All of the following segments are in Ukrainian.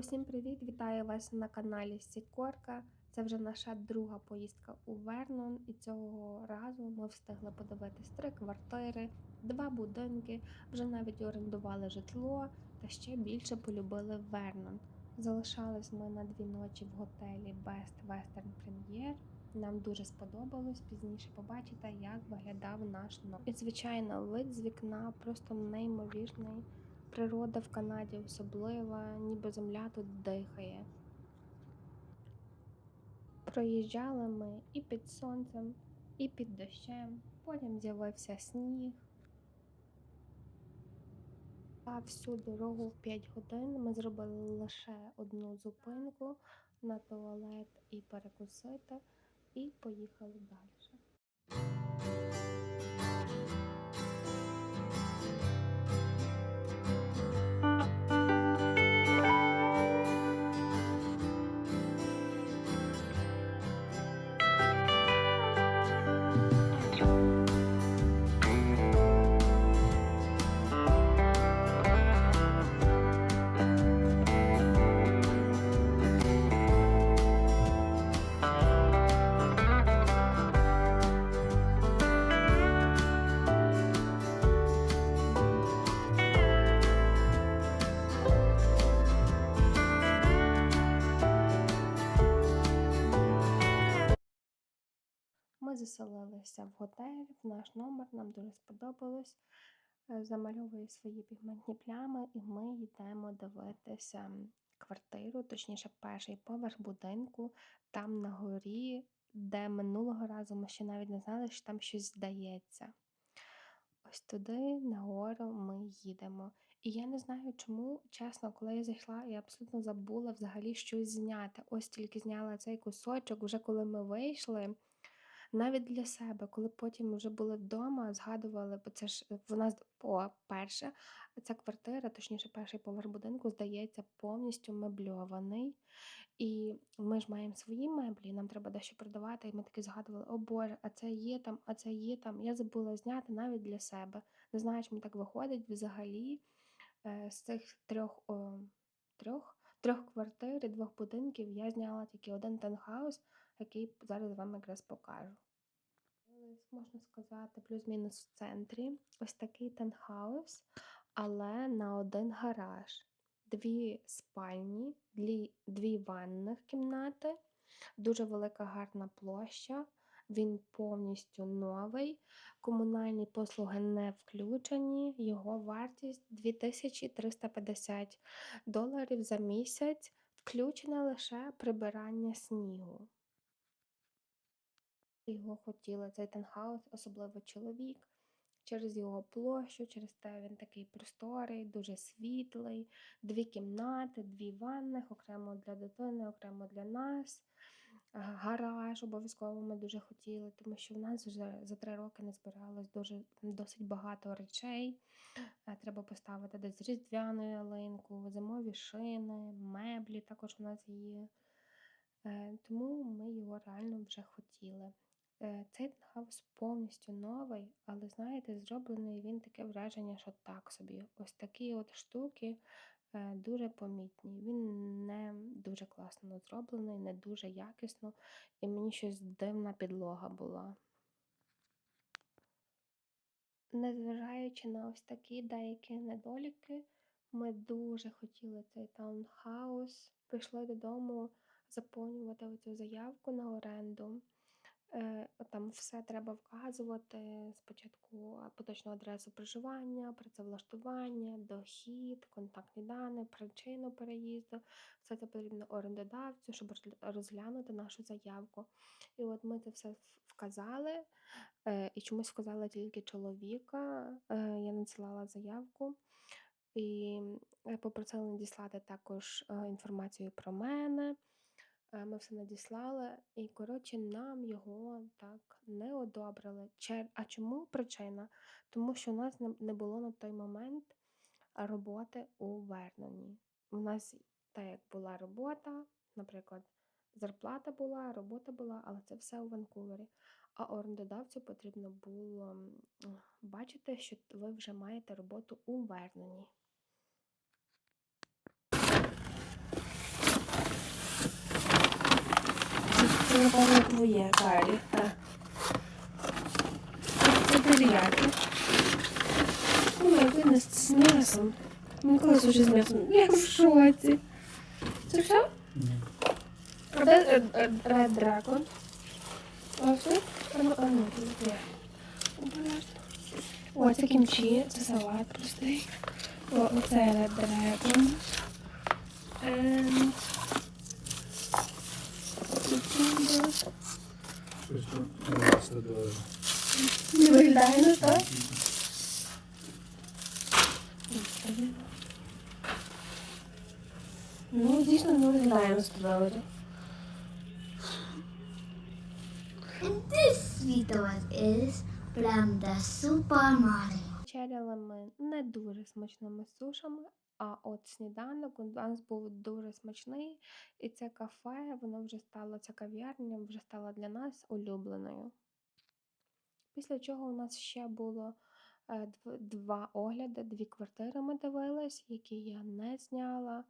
Усім привіт! Вітаю вас на каналі Сікорка. Це вже наша друга поїздка у Вернон, і цього разу ми встигли подивитись три квартири, два будинки, вже навіть орендували житло та ще більше полюбили Вернон. Залишались ми на дві ночі в готелі Best Western Premier. Нам дуже сподобалось. Пізніше побачите, як виглядав наш номер. І звичайно, вид з вікна просто неймовірний. Природа в Канаді особлива, ніби земля тут дихає. Проїжджали ми і під сонцем, і під дощем, потім з'явився сніг. А всю дорогу в 5 годин ми зробили лише одну зупинку на туалет і перекусити, і поїхали далі. Заселилися в готель, в наш номер, нам дуже сподобалось. Е, Замальовую свої пігментні плями, і ми йдемо дивитися квартиру, точніше, перший поверх будинку, там на горі, де минулого разу ми ще навіть не знали, що там щось здається. Ось туди, нагору, ми їдемо. І я не знаю, чому, чесно, коли я зайшла, я абсолютно забула взагалі щось зняти. Ось тільки зняла цей кусочок, вже коли ми вийшли. Навіть для себе, коли потім вже були вдома, згадували, бо це ж в нас по-перше, ця квартира, точніше, перший поверх будинку, здається, повністю мебльований. І ми ж маємо свої меблі, нам треба дещо продавати, і ми таки згадували, о Боже, а це є там, а це є там. Я забула зняти навіть для себе. Не знаю, чому так виходить взагалі е, з цих трьох, о, трьох, трьох квартир і двох будинків я зняла тільки один тенхаус, який зараз вам якраз покажу. Можна сказати, плюс-мінус в центрі. Ось такий тенхаус, але на один гараж. Дві спальні, дві, дві ванних кімнати, дуже велика гарна площа. Він повністю новий. Комунальні послуги не включені. Його вартість 2350 доларів за місяць, включене лише прибирання снігу. Його хотіли цей тенхаус, особливо чоловік, через його площу, через те він такий просторий, дуже світлий, дві кімнати, дві ванних, окремо для дитини, окремо для нас. Е, Гараж обов'язково ми дуже хотіли, тому що в нас вже за три роки не збиралось дуже досить багато речей. Е, Треба поставити десь різдвяну ялинку, зимові шини, меблі також у нас є. Е, Тому ми його реально вже хотіли. Е, Цей тенхаус повністю новий, але знаєте, зроблений він таке враження, що так собі. Ось такі от штуки е, дуже помітні. Він не дуже класно зроблений, не дуже якісно, і мені щось дивна підлога була. Незважаючи на ось такі деякі недоліки, ми дуже хотіли цей таунхаус. Прийшли додому заповнювати оцю заявку на оренду. Е, Там все треба вказувати. Спочатку поточну адресу проживання, працевлаштування, дохід, контактні дані, причину переїзду. Все це потрібно орендодавцю, щоб розглянути нашу заявку. І от ми це все вказали. Е, І чомусь вказала тільки чоловіка. Е, Я надсилала заявку і попросила надіслати також е, інформацію про мене. Е, Ми все надіслали, і, коротше, нам його так не одобрили. А чому причина? Тому що у нас не було на той момент роботи у Верноні. У нас так як була робота, наприклад, зарплата була, робота була, але це все у Ванкувері. А орендодавцю потрібно було бачити, що ви вже маєте роботу у Верноні. Напевно, твоє карі. Так. Це май гуднес, це з м'ясом. Ніколи суші з м'ясом. Я в шоці. Це все? Ні. А де Red Dragon? Ось тут? А ну, а ну, тут є. Обережно. О, це кімчі, це салат простий. О, оце Red Dragon. Ем, cucumber. Щось тут 90 доларів. Не виглядає на так? Ну, дійсно не виглядає на 100 доларів. And this videoet is Blanda Super Mario. Вечеряли ми не дуже смачними сушами, а от сніданок у нас був дуже смачний, і це кафе, воно вже стало, ця кав'ярня вже стала для нас улюбленою. Після чого у нас ще було е, два огляди, дві квартири ми дивились, які я не зняла.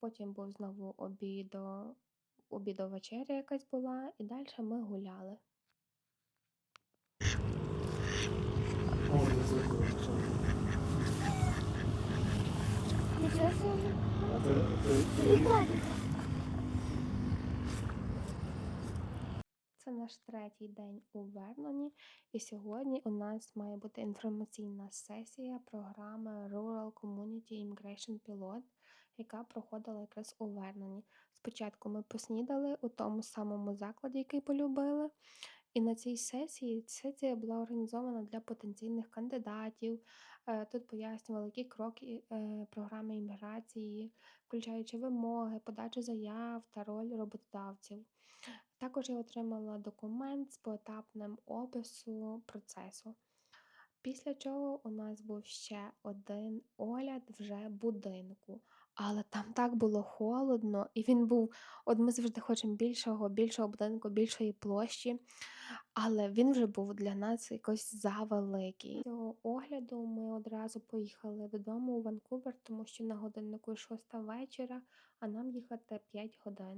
Потім був знову обідо, обідо вечеря якась була, і далі ми гуляли. О, це закрито. А це- наш третій день у Верноні, і сьогодні у нас має бути інформаційна сесія програми Rural Community Immigration Pilot, яка проходила якраз у Верноні. Спочатку ми поснідали у тому самому закладі, який полюбили. І на цій сесії сесія була організована для потенційних кандидатів. Е, Тут пояснювали, які кроки е, програми імміграції, включаючи вимоги, подачу заяв та роль роботодавців. Також я отримала документ з поетапним опису процесу. Після чого у нас був ще один огляд вже будинку. Але там так було холодно, і він був, от ми завжди хочемо більшого, більшого будинку, більшої площі, але він вже був для нас якось завеликий. З Цього огляду ми одразу поїхали додому у Ванкувер, тому що на годиннику 6 вечора, а нам їхати 5 годин.